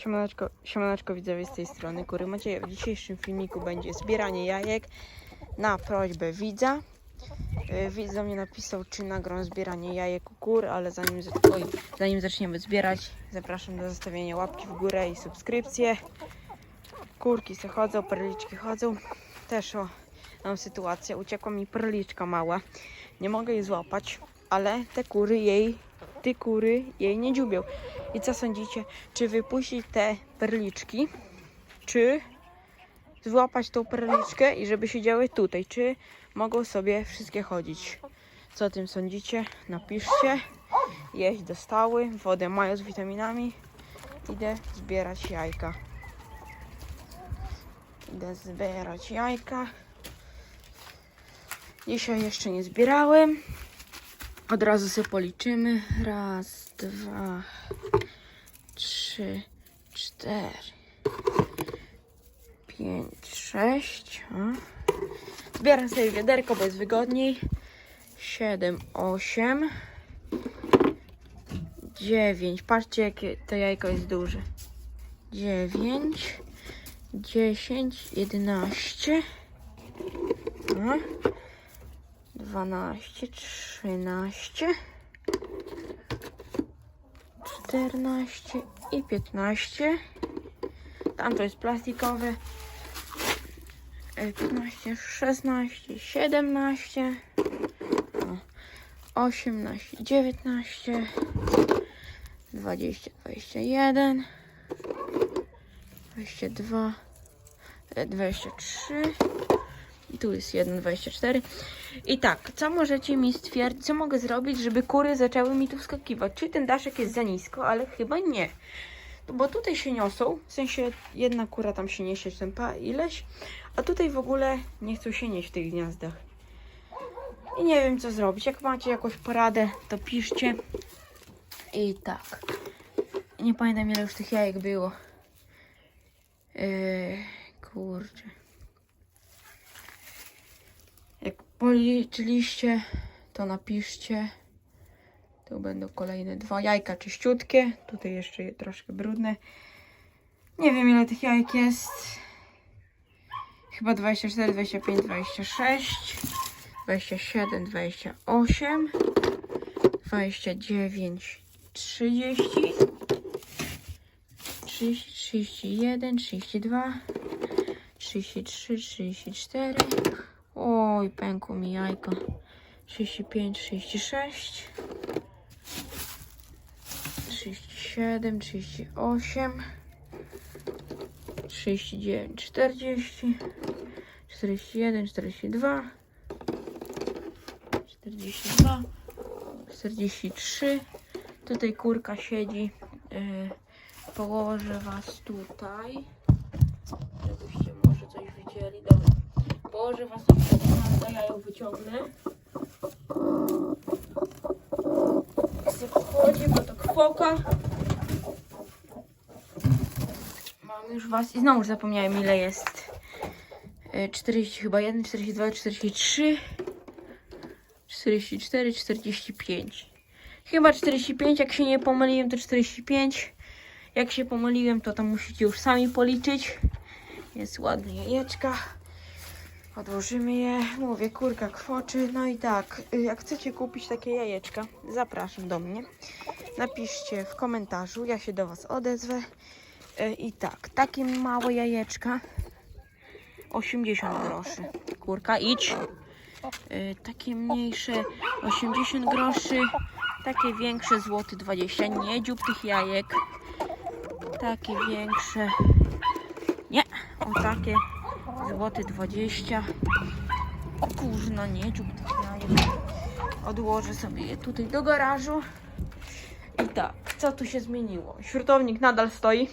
Siemaneczko, siemaneczko widzowie z tej strony Kury Macieja. W dzisiejszym filmiku będzie zbieranie jajek na prośbę widza. Yy, Widz do mnie napisał, czy nagram zbieranie jajek u kur, ale zanim, oj, zanim zaczniemy zbierać, zapraszam do zostawienia łapki w górę i subskrypcję. Kurki se chodzą, perliczki chodzą. Też o, mam sytuację, uciekła mi perliczka mała. Nie mogę jej złapać, ale te kury jej, te kury jej nie dziubią. I co sądzicie? Czy wypuścić te perliczki, czy złapać tą perliczkę i żeby siedziały tutaj? Czy mogą sobie wszystkie chodzić? Co o tym sądzicie? Napiszcie. Jeść dostały, wodę mają z witaminami. Idę zbierać jajka. Idę zbierać jajka. Dzisiaj jeszcze nie zbierałem. Od razu sobie policzymy. Raz, dwa, trzy, cztery, pięć, sześć. Zbieram sobie wiaderko, bo jest wygodniej. Siedem, osiem, dziewięć. Patrzcie, jakie to jajko jest duże. Dziewięć, dziesięć, jedenaście. O. Dwanaście, trzynaście. 14 i 15. Tam to jest plastikowe. E, 15, 16, 17, o, 18, 19, 20, 21, 22, e, 23. I tu jest 1, 24. I tak, co możecie mi stwierdzić, co mogę zrobić, żeby kury zaczęły mi tu wskakiwać? Czy ten daszek jest za nisko, ale chyba nie. Bo tutaj się niosą, w sensie jedna kura tam się niesie, ten pa ileś, a tutaj w ogóle nie chcą się nieść w tych gniazdach. I nie wiem co zrobić. Jak macie jakąś poradę, to piszcie. I tak. Nie pamiętam ile już tych jajek było. Yy, kurczę. Jak policzyliście, to napiszcie. Tu będą kolejne dwa jajka czyściutkie. Tutaj jeszcze je troszkę brudne. Nie wiem ile tych jajek jest. Chyba 24, 25, 26, 27, 28, 29, 30, 30, 31, 32, 33, 34. Oj, pękło mi jajko. 35, 36, 37, 38, 39, 40, 41, 42, 42, 43. Tutaj kurka siedzi. Yy, położę was tutaj, Położę was ja ją wyciągnę. Chodzi, bo to kwoka. Mam już was i znowu zapomniałem ile jest. E, 40 chyba 1, 42, 43, 44, 45. Chyba 45, jak się nie pomyliłem to 45. Jak się pomyliłem to tam musicie już sami policzyć. Jest ładne jajeczka. Odłożymy je. Mówię, kurka kwoczy. No i tak, y, jak chcecie kupić takie jajeczka, zapraszam do mnie. Napiszcie w komentarzu, ja się do Was odezwę. Y, I tak, takie małe jajeczka 80 groszy. Kurka, idź. Y, Takie mniejsze 80 groszy. Takie większe złoty 20. Nie dziób tych jajek. Takie większe. Nie, o takie złoty 20. Kurna, nie dziób. Odłożę sobie je tutaj do garażu. I tak, co tu się zmieniło? Śrutownik nadal stoi.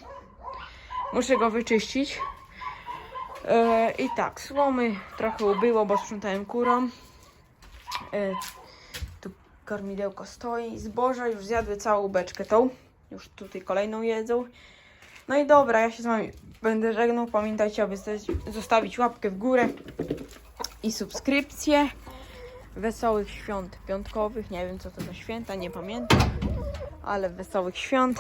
Muszę go wyczyścić. E, I tak, słomy trochę ubyło, bo sprzątałem kurą. E, tu kormidełko stoi. Zboża już zjadły całą beczkę tą. Już tutaj kolejną jedzą. No i dobra, ja się z wami będę żegnał. Pamiętajcie, aby zostawić- łapkę w górę i subskrypcję. Wesołych świąt piątkowych. Nie wiem, co to za święta, nie pamiętam. Ale wesołych świąt.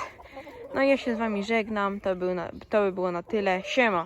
No i ja się z wami żegnam. To, był na, to by było na tyle. Siema.